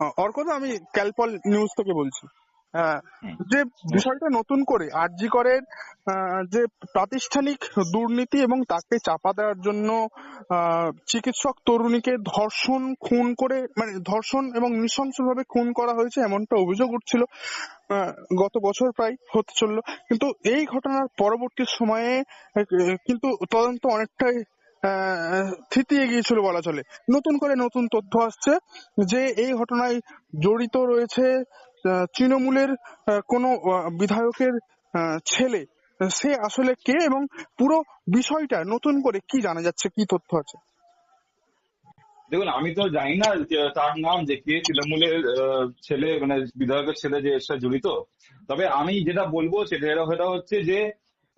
অর্কদা আমি Calpol news থেকে বলছি। হ্যাঁ, যে বিষয়টা নতুন করে আরজি করের যে প্রাতিষ্ঠানিক দুর্নীতি এবং তাকে চাপা দেওয়ার জন্য চিকিৎসক তরুণীকে ধর্ষণ খুন করে মানে ধর্ষণ এবং নৃশংসভাবে খুন করা হয়েছে এমনটা অভিযোগ উঠছিল গত বছর প্রায় হতে চলল। কিন্তু এই ঘটনার পরবর্তী সময়ে কিন্তু তদন্ত অনেকটাই থিতিয়ে গিয়েছিল বলা চলে। নতুন করে নতুন তথ্য আসছে যে এই ঘটনায় জড়িত রয়েছে তৃণমূলের কোনো বিধায়কের ছেলে। সে আসলে কে এবং পুরো বিষয়টা নতুন করে কি জানা যাচ্ছে, কি তথ্য আছে? দেখুন, আমি তো জানি না তার নাম, যে কে তৃণমূলের ছেলে মানে বিধায়কের ছেলে যে এর জড়িত। তবে আমি যেটা বলব সেটা সেটা হচ্ছে যে,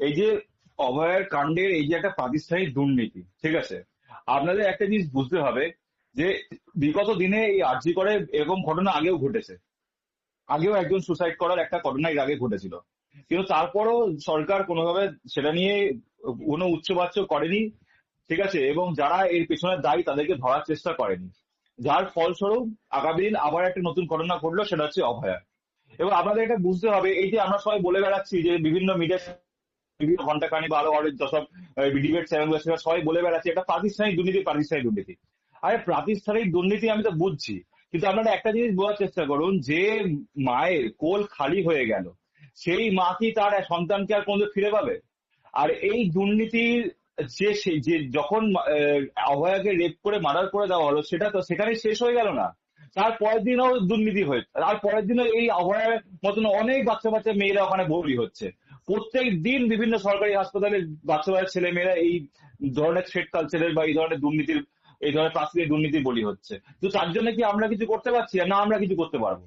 এই যে অভয়ের কাণ্ডের এই যে একটা প্রাতিষ্ঠানিক দুর্নীতি, ঠিক আছে? আপনাদের একটা জিনিস বুঝতে হবে যে বিগত দিনে এই আর্জি করে এরকম ঘটনা আগেও ঘটেছে। আগেও একজন সুসাইড করার একটা ঘটনা এর আগে ঘটেছিল। কিন্তু তারপরও সরকার কোনোভাবে সেটা নিয়ে কোনো উচ্চবাচ্য করেনি, ঠিক আছে? এবং যারা এর পেছনে দায়ী তাদেরকে ধরার চেষ্টা করেনি। যার ফলস্বরূপ আগামী দিন আবার একটা নতুন ঘটনা ঘটলো, সেটা হচ্ছে অভয়া। এবং আপনাদের এটা বুঝতে হবে, এই যে আমরা সবাই বলে বেড়াচ্ছি যে বিভিন্ন মিডিয়া বিভিন্ন কানি বা আরও সব ডিবেট চ্যানেল সবাই বলে বেড়াচ্ছি, এটা প্রাতিষ্ঠানিক দুর্নীতি প্রাতিষ্ঠানিক দুর্নীতি। আরে প্রাতিষ্ঠানিক দুর্নীতি আমি তো বুঝছি, কিন্তু আপনারা একটা জিনিস বোঝার চেষ্টা করুন, যে মায়ের কোল খালি হয়ে গেল, সেই মা কি তার সন্তানকে আর কোনদিন ফিরে পাবে? আর এই দুর্নীতির যে সে- যে যখন অভয়াকে রেপ করে মার্ডার করে দেওয়া হলো, সেটা তো সেখানে শেষ হয়ে গেল না। তার পরের দিনও দুর্নীতি হয়েছে তার পরের দিনও এই অভয়ার মতন অনেক বাচ্চা বাচ্চা মেয়েরা ওখানে ভর্তি হচ্ছে। প্রত্যেক দিন বিভিন্ন সরকারি হাসপাতালে বাচ্চা বাচ্চা ছেলে মেয়েরা এই ধরনের থ্রেড কালচারের বা এই ধরনের দুর্নীতির, এই ধরনের প্রাথমিক দুর্নীতির বলি হচ্ছে। তো তার জন্য কি আমরা কিছু করতে পারছি না আমরা কিছু করতে পারব?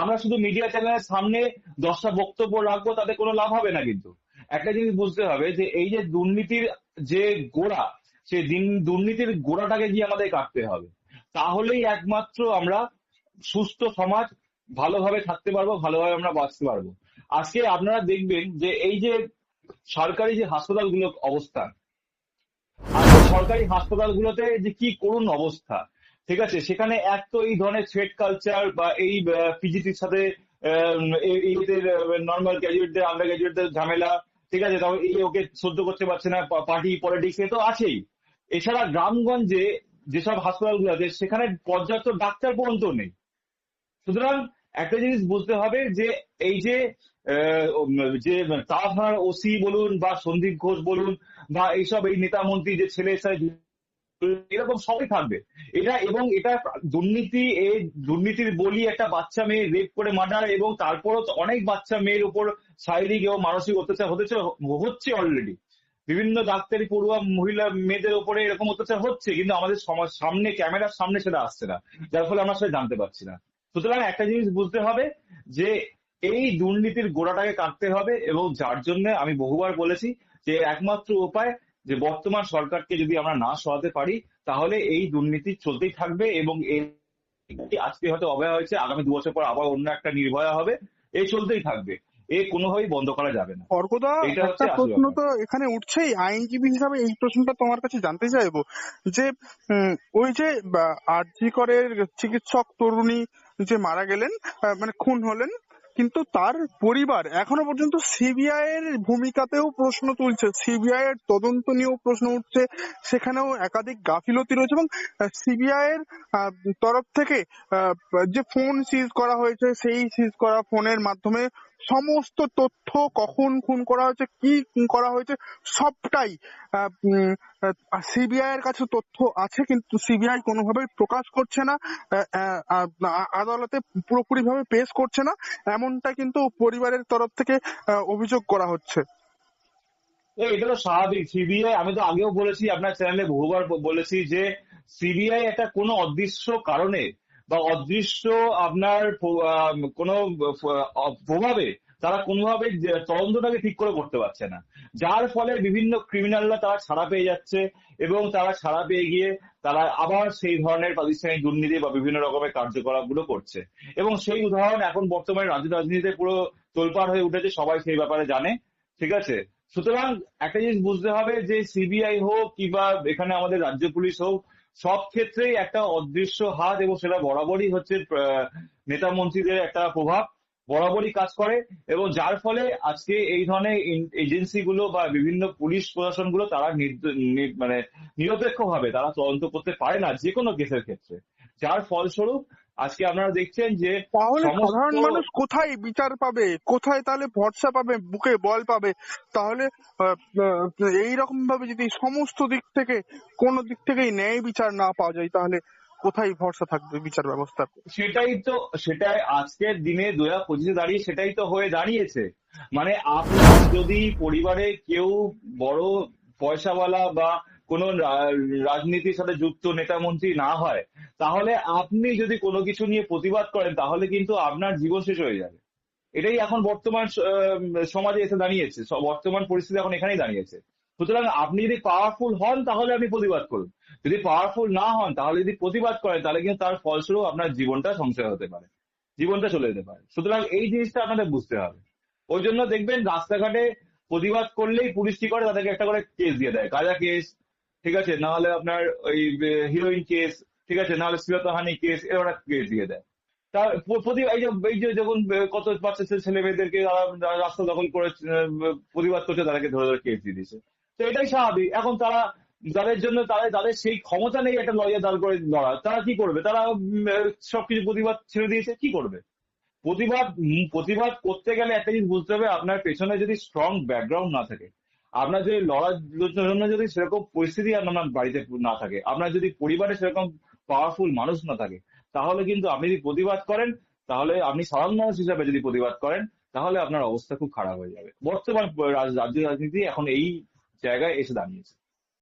আমরা শুধু মিডিয়া চ্যানেলের সামনে দশটা বক্তব্য রাখব, তাতে কোনো লাভ হবে না কিন্তু। একটা জিনিস বুঝতে হবে যে এই যে দুর্নীতির যে গোড়া, সেই দিন দুর্নীতির গোড়াটাকে গিয়ে আমাদের কাটতে হবে। তাহলেই একমাত্র আমরা সুস্থ সমাজ ভালোভাবে থাকতে পারব, ভালোভাবে আমরা বাঁচতে পারব। আজকে আপনারা দেখবেন যে এই যে সরকারি যে হাসপাতালগুলোর অবস্থান আজকে সরকারি হাসপাতালগুলোতে যে কি করুন অবস্থা, ঠিক আছে? সেখানে এক তো এই ধরনের থ্রেড কালচার বা এই পিজিটির সাথে নর্মাল গ্র্যাজুয়েটদের আন্ডার গ্র্যাজুয়েটদের ঝামেলা, ঠিক আছে? তারপর এই ওকে সহ্য করতে পারছে না পার্টি পলিটিক্স এ তো আছেই। এছাড়া গ্রামগঞ্জে যেসব হাসপাতালগুলো আছে, সেখানে পর্যাপ্ত ডাক্তার পর্যন্ত নেই। সুতরাং একটা জিনিস বুঝতে হবে যে এই যে যে থানার ওসি বলুন বা সন্দীপ ঘোষ বলুন বা এইসব এই নেতা মন্ত্রী, যে ছেলে এরকম সবই থাকবে। এটা এবং এটা দুর্নীতি এই দুর্নীতির বলি একটা বাচ্চা মেয়ে রেপ করে মার্ডার এবং তারপরও অনেক বাচ্চা মেয়ের উপর শারীরিক এবং মানসিক অত্যাচার হতেছে, হচ্ছে অলরেডি বিভিন্ন ডাক্তারি পড়ুয়া মহিলা মেয়েদের উপরে এরকম অত্যাচার হচ্ছে, কিন্তু আমাদের সমাজ সামনে, ক্যামেরার সামনে সেটা আসছে না, যার ফলে আমরা সেটা জানতে পারছি না। সুতরাং একটা জিনিস বুঝতে হবে যে এই দুর্নীতির গোড়াটাকে কাটতে হবে এবং যার জন্য আমি বহুবার বলেছি যে একমাত্র উপায় যে বর্তমান সরকারকে যদি আমরা না সরাতে পারি তাহলে এই দুর্নীতি চলতেই থাকবে এবং এই আজকে হয়তো অবয়া হয়েছে আগামী দু বছর পর আবার অন্য একটা নির্ভয়া হবে এই চলতেই থাকবে। এ কোনোভাবেই বন্ধ করা যাবে না। অর্কদা একটা প্রশ্ন তো এখানে উঠছেই। আইনজীবী হিসাবে এই প্রশ্নটা তোমার কাছে জানতে চাইব। যে ওই যে আরজি করের চিকিৎসক তরুণী যে মারা গেলেন আহ, মানে খুন হলেন কিন্তু তার পরিবার এখনও পর্যন্ত সিবিআই এর ভূমিকাতেও প্রশ্ন তুলছে। সিবিআই এর তদন্ত নিয়েও প্রশ্ন উঠছে। সেখানেও একাধিক গাফিলতি রয়েছে এবং সিবিআই এর আহ, তরফ থেকে আহ, যে ফোন সিজ করা হয়েছে সেই সিজ করা ফোনের মাধ্যমে সমস্ত তথ্য কখন খুন করা হয়েছে, কি করা হয়েছে, সবটাই সিবিআই এর কাছে তথ্য আছে, কিন্তু সিবিআই কোনোভাবেই প্রকাশ করছে না আদালতে পুরোপুরি ভাবে পেশ করছে না, এমনটা কিন্তু পরিবারের তরফ থেকে অভিযোগ করা হচ্ছে। এটা তো স্বাভাবিক। সিবিআই আমি তো আগেও বলেছি, আপনার চ্যানেলে বহুবার বলেছি যে সিবিআই একটা কোনো অদৃশ্য কারণে বা অদৃশ্য আপনার কোনো প্রভাবে তারা কোনোভাবে তদন্তটাকে ঠিক করে করতে পারছে না। যার ফলে বিভিন্ন ক্রিমিনালরা তারা ছাড়া পেয়ে যাচ্ছে এবং তারা ছাড়া পেয়ে গিয়ে তারা আবার সেই ধরনের প্রাতিষ্ঠানিক দুর্নীতি বা বিভিন্ন রকমের কার্যকলাপগুলো করছে। এবং সেই উদাহরণ এখন বর্তমানে রাজ্য রাজনীতিতে পুরো তোলপাড় হয়ে উঠেছে, সবাই সেই ব্যাপারে জানে। ঠিক আছে? সুতরাং একটা জিনিস বুঝতে হবে যে সিবিআই হোক কিংবা এখানে আমাদের রাজ্য পুলিশ হোক, সব ক্ষেত্রেই একটা অদৃশ্য হাত এবং সেটা বরাবরই হচ্ছে নেতা মন্ত্রীদের একটা প্রভাব, বরাবরই কাজ করে এবং যার ফলে আজকে এই ধরনের এজেন্সি গুলো বা বিভিন্ন পুলিশ প্রশাসনগুলো তারা মানে নিরপেক্ষ ভাবে তারা তদন্ত করতে পারে না যে কোনো কেসের ক্ষেত্রে। যার ফলস্বরূপ আজকে আপনারা দেখছেন যে তাহলে সাধারণ মানুষ কোথায় বিচার পাবে? কোথায় তাহলে ভরসা পাবে? বুকে বল পাবে? তাহলে এই রকম ভাবে যদি সমস্ত দিক থেকে কোন দিক থেকেই ন্যায় বিচার না পাওয়া যায় তাহলে কোথায় ভরসা থাকবে বিচার ব্যবস্থা? সেটাই তো সেটাই আজকের দিনে দু হাজার পঁচিশে দাঁড়িয়ে সেটাই তো হয়ে দাঁড়িয়েছে। মানে আপনার যদি পরিবারে কেউ বড় পয়সাওয়ালা বা কোন রাজনীতির সাথে যুক্ত নেতা মন্ত্রী না হয়, তাহলে আপনি যদি কোনো কিছু নিয়ে প্রতিবাদ করেন, তাহলে কিন্তু আপনার জীবন শেষ হয়ে যাবে। এটাই এখন বর্তমান সমাজে এসে দাঁড়িয়েছে। বর্তমান পরিস্থিতি এখন এখানেই দাঁড়িয়েছে। সুতরাং আপনি যদি পাওয়ারফুল হন, তাহলে আপনি প্রতিবাদ করুন। যদি পাওয়ারফুল না হন, তাহলে যদি প্রতিবাদ করেন, তাহলে কিন্তু তার ফলস্বরূপ আপনার জীবনটা সংশয় হতে পারে। জীবনটা চলে যেতে পারে। সুতরাং এই জিনিসটা আপনাদের বুঝতে হবে। ওই জন্য দেখবেন রাস্তাঘাটে প্রতিবাদ করলেই পুলিশ কি করে? তাদেরকে একটা করে কেস দিয়ে দেয়। গাঁজা কেস ঠিক আছে? না হলে আপনার ওই হিরোইন কেস ঠিক আছে? না হলে শ্লীলতাহানি কেস এরকম একটা কেস দিয়ে দেয়। তার প্রতি, এই যে যখন কত বাচ্চা ছে- ছেলে মেয়েদেরকে রাস্তা দখল করে প্রতিবাদ করছে, তাদেরকে ধরে ধরে কেস দিয়ে দিচ্ছে তো এটাই স্বাভাবিক। এখন তারা, যাদের জন্য তাদের তাদের সেই ক্ষমতা নেই একটা লয়ার দাঁড় করে লড়া তারা কি করবে? তারা সবকিছু প্রতিবাদ ছেড়ে দিয়েছে, কি করবে? প্রতিবাদ প্রতিবাদ করতে গেলে একটা জিনিস বুঝতে হবে, আপনার পেছনে যদি স্ট্রং ব্যাকগ্রাউন্ড না থাকে আপনার যদি লড়ার জন্য যদি সেরকম পরিস্থিতি আপনার বাড়িতে না থাকে, আপনার যদি পরিবারে সেরকম পাওয়ারফুল মানুষ না থাকে, তাহলে কিন্তু আপনি যদি প্রতিবাদ করেন, তাহলে আপনি সাধারণ মানুষ হিসাবে যদি প্রতিবাদ করেন, তাহলে আপনার অবস্থা খুব খারাপ হয়ে যাবে। বর্তমান রাজ্য রাজনীতি এখন এই জায়গায় এসে দাঁড়িয়েছে।